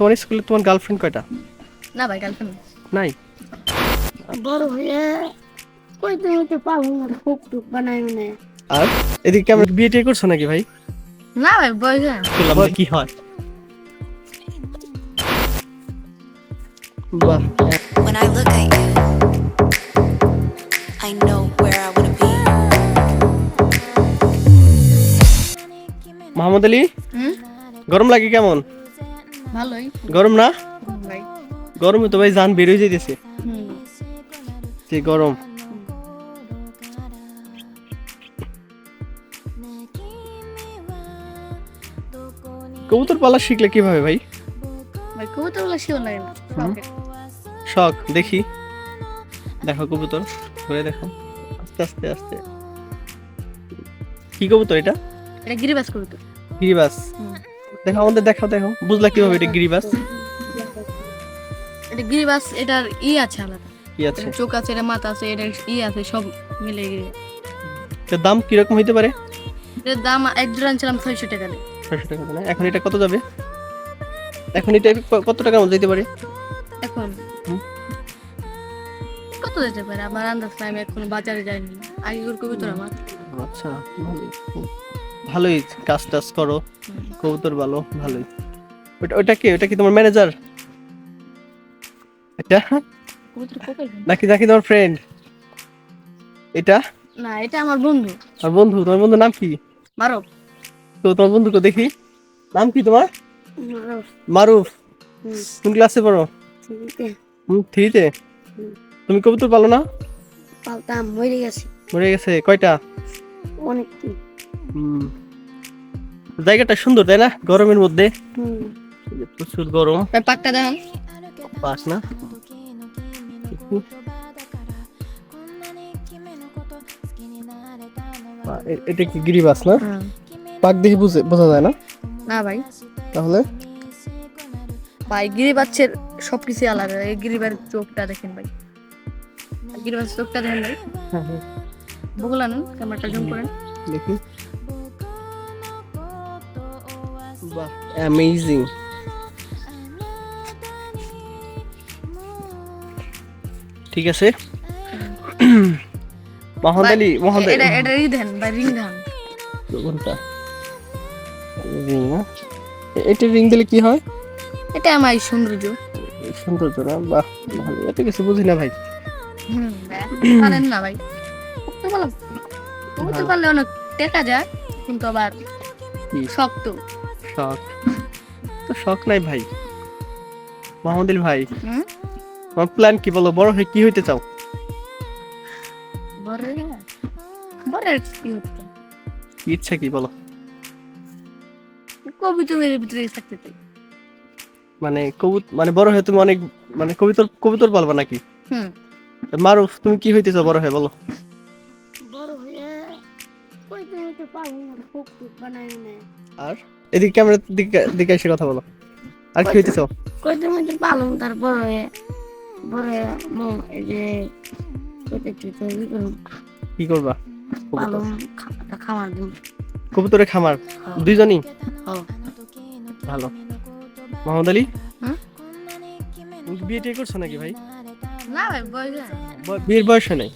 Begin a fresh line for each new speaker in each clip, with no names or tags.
তোমার স্কুলে তোমার গার্লফ্রেন্ড কয়টা?
না ভাই গার্লফ্রেন্ড
নাই।
বড় হয়ে কইতে হইতে পাবো না খুব টুক বানাই মানে।
আর? এদিকে কেমন? বিয়ে টিয়ে করছ নাকি ভাই?
না ভাই বয়স হয়
কি হয়? বাহ।
When I look at you, I know where I want to be.
Mohammad Ali? গরম লাগে কেমন?
ভালোই।
গরম না?
ভাই
গরমে তো ভাই জান বের হয়ে যাইতেছে যে গরম? কবুতর পালা শিখলে কীভাবে ভাই?
ভাই কবুতর শিওর লাগে না।
শখ। দেখি। দেখো কবুতর ঘুরে দেখো। আস্তে আস্তে আস্তে। কি কবুতর এটা?
এটা গিরিবাস কবুতর।
গিরিবাস। দেখো আমাদের দেখাও দেখো বুঝলা কীভাবে এটা গিরিবাস?
এটা গিরিবাস এটার ই আছে আলাদা।
কি আছে।
চোখ আছে এটা মাথা আছে এটার ই আছে সব মিলে গিয়ে।
এটার দাম কীরকম হইতে পারে?
এটার দাম এক জোড়া আনছিলাম ছয়শো টাকা দিয়ে।
ছয়শো টাকা করে এখন এটা কত যাবে? এখন এটা কত টাকার মধ্যে যেতে পারে?
এখন? কত যেতে পারে? আমার আন্দাজ নাই আমি এখন বাজারে যাইনি। আগে করে কবুতর আমার।
আচ্ছা ভালোই কাজ টাজ করো। কবুতর ভালো ভালোই। ওটা ওটা কি? ওটা কি তোমার ম্যানেজার এটা? নাকি নাকি তোমার ফ্রেন্ড এটা?
না এটা আমার বন্ধু।
আর বন্ধু তোমার বন্ধুর নাম কি?
মারব
তো তোমার বন্ধুকে দেখি। নাম কি তোমার? মারুফ। কোন ক্লাসে পড়ো?
থ্রিতে।
তুমি কবুতর পালো না?
পালতাম মরে গেছে।
মরে গেছে। কয়টা?
অনেক
জায়গাটা সুন্দর তাই না? গরমের মধ্যে। প্রচুর গরম।
পাকটা দেখান।
পাস না? এটা কি গিরিবাস না? পাক দেখে বুঝে বোঝা যায় না?
না ভাই।
তাহলে?
ভাই গিরিবাচ্ছের সব কিছু আলাদা। এই গিরিবার চোখটা দেখেন ভাই। গিরিবার চোখটা দেখেন ভাই। বগুলা নেন ক্যামেরাটা জুম করেন।
দেখি। বাহ অ্যামেজিং ঠিক আছে?
এটা এটা ই দেন ভাই রিং দেন।
কোনটা? রিং না? এটা রিং দিলে কি হয়?
এটা আমার সৌন্দর্য।
সৌন্দর্য না? বাহ ভালো। এত কিছু বুঝি না ভাই।
হুম পারেন না ভাই। পারলাম করতে পারলে অনেক টেকা যায় কিন্তু আবার? শক্ত।
শখ। তো শখ নাই ভাই। মোহাম্মদ ভাই
হুম?
তোমার প্ল্যান কি বলো? বড় হয়ে কি হইতে চাও?
বরে বরে কি হতো
ইচ্ছা কি বলো?
কবিতার ভিতরে থাকতে চাই।
মানে কবুত মানে বড় হয়ে তুমি অনেক মানে কবিতর কবুতর পালবা নাকি?
হুম।
মারুফ তুমি কি হইতে চাও বড় হয়ে বলো?
বড় হয়ে কইতে হইতে না টুক বানাই মানে
আর? এদিকে ক্যামেরা দিকে দিকে এসে কথা বলো। আর কি হইতে চাও
কইতে পাবো তারপর হয়ে বড় হয়ে ম- এই যে কইতে কইতে
কি করবা?
পালং খামার দিন
কবুতরের খামার? দুইজনই?
হ্যাঁ।
ভালো। মোহাম্মদ আলী? বিয়ে টিয়ে করছ নাকি ভাই?
না ভাই হয়
বিয়ের বয়স হয় নাই?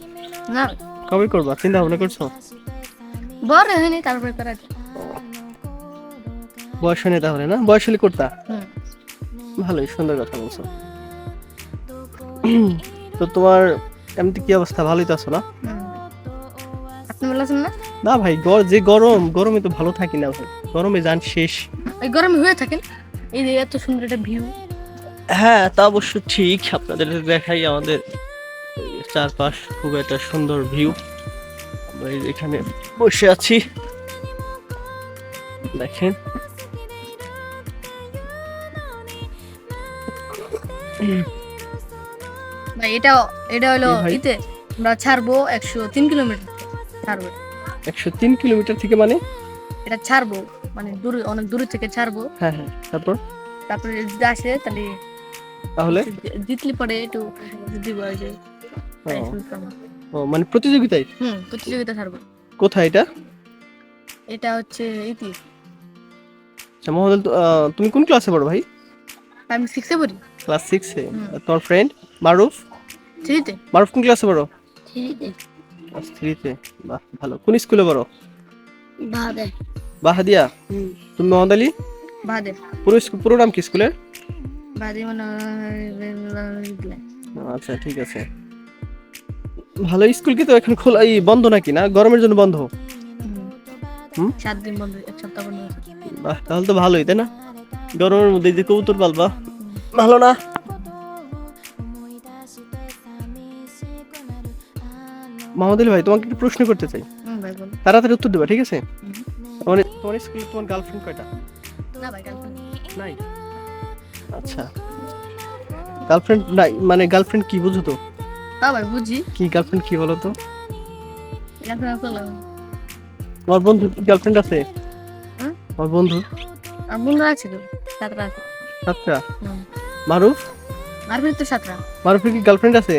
না।
কবে করবা? চিন্তা ভাবনা করছ?
বড় হয়নি তারপরে করা।
বয়স হয় নাই তাহলে না? বয়স হলে করতা? ভালোই সুন্দর কথা বলছো। তো তোমার এমনি কি অবস্থা? ভালোই তো আছো না?
আপনি বলেছেন না?
না ভাই গর- যে গরম গরমে তো ভালো থাকি না ভাই। গরমে যান শেষ।
এই গরমে হয়ে থাকেন? এই যে এত সুন্দর একটা ভিউ
হ্যাঁ তা অবশ্য ঠিক। আপনাদের দেখাই আমাদের চারপাশ খুব একটা সুন্দর ভিউ আমরা এখানে বসে আছি। দেখেন।
ভাই এটা এটা হলো ইতে। আমরা ছাড়বো একশো তিন কিলোমিটার। ছাড়বো।
একশো তিন কিলোমিটার থেকে মানে?
এটা ছাড়বো। মানে দূরে অনেক দূরে থেকে ছাড়বো।
হ্যাঁ হ্যাঁ। তারপর?
তারপরে যদি আসে তাহলে
তাহলে?
জিতলে পরে একটু দিব যে
ও, মানে প্রতিযোগিতায়?
হুম প্রতিযোগিতা ছাড়বো।
কোথায় এটা?
এটা হচ্ছে ইতি।
আচ্ছা মহোদয় তুমি কোন ক্লাসে পড়ো ভাই?
আমি সিক্সে পড়ি।
ক্লাস সিক্সে তোমার ফ্রেন্ড মারুফ?
থ্রিতে।
মারুফ কোন ক্লাসে পড়ো?
থ্রিতে।
ক্লাস থ্রিতে। বাহ ভালো। কোন স্কুলে পড়ো?
বাদে
বাহাদিয়া। তুমি মোহাম্মদ আলী?
বাদে
পুরো স্কুল পুরো নাম কি স্কুলের? আচ্ছা ঠিক আছে। ভালো স্কুল কি তো এখন খোলা এই বন্ধ নাকি না? গরমের জন্য বন্ধ। হুম?
সাত দিন বন্ধ এক সপ্তাহ বন্ধ
বাহ তাহলে তো ভালোই তাই না? গরমের মধ্যে যে কবুতর পালবা। ভালো না? মোহাম্মদ ভাই তোমাকে একটু প্রশ্ন করতে চাই।
হুম ভাই বলো
তাড়াতাড়ি উত্তর দেবা ঠিক আছে? তোমার তোমার স্কুলে তোমার গার্লফ্রেন্ড কয়টা?
না ভাই গার্লফ্রেন্ড
নাই। আচ্ছা। গার্লফ্রেন্ড নাই মানে গার্লফ্রেন্ড কি বুঝো তো?
হ্যাঁ ভাই বুঝি।
কি গার্লফ্রেন্ড কি বলো তো?
গার্লফ্রেন্ড
তোমার বন্ধু গার্লফ্রেন্ড আছে?
হুম?
তোমার বন্ধু?
বন্ধুরা আছে সাতটা
সাতটা মারুফ
গার্লফ্রেন্ড তো সাতটা
মারুফের কি গার্লফ্রেন্ড আছে?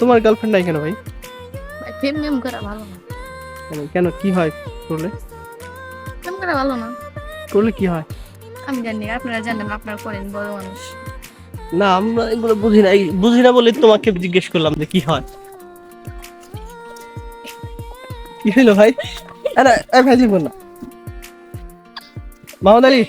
তোমার গার্লফ্রেন্ড নাই কেন ভাই?
ভাই প্রেম করা ভালো না।
কেন কি হয়
প্রেম করা ভালো না।
করলে কি হয়?
আমি জানি আপনারা জানেন আপনারা করেন বড় মানুষ।
না আমরা এগুলো বুঝি না বুঝি না বলে তোমাকে জিজ্ঞেস করলাম যে কি হয়। কি হইল ভাই? আরে আরে ভাই জীবন না মোহাম্মদ আলী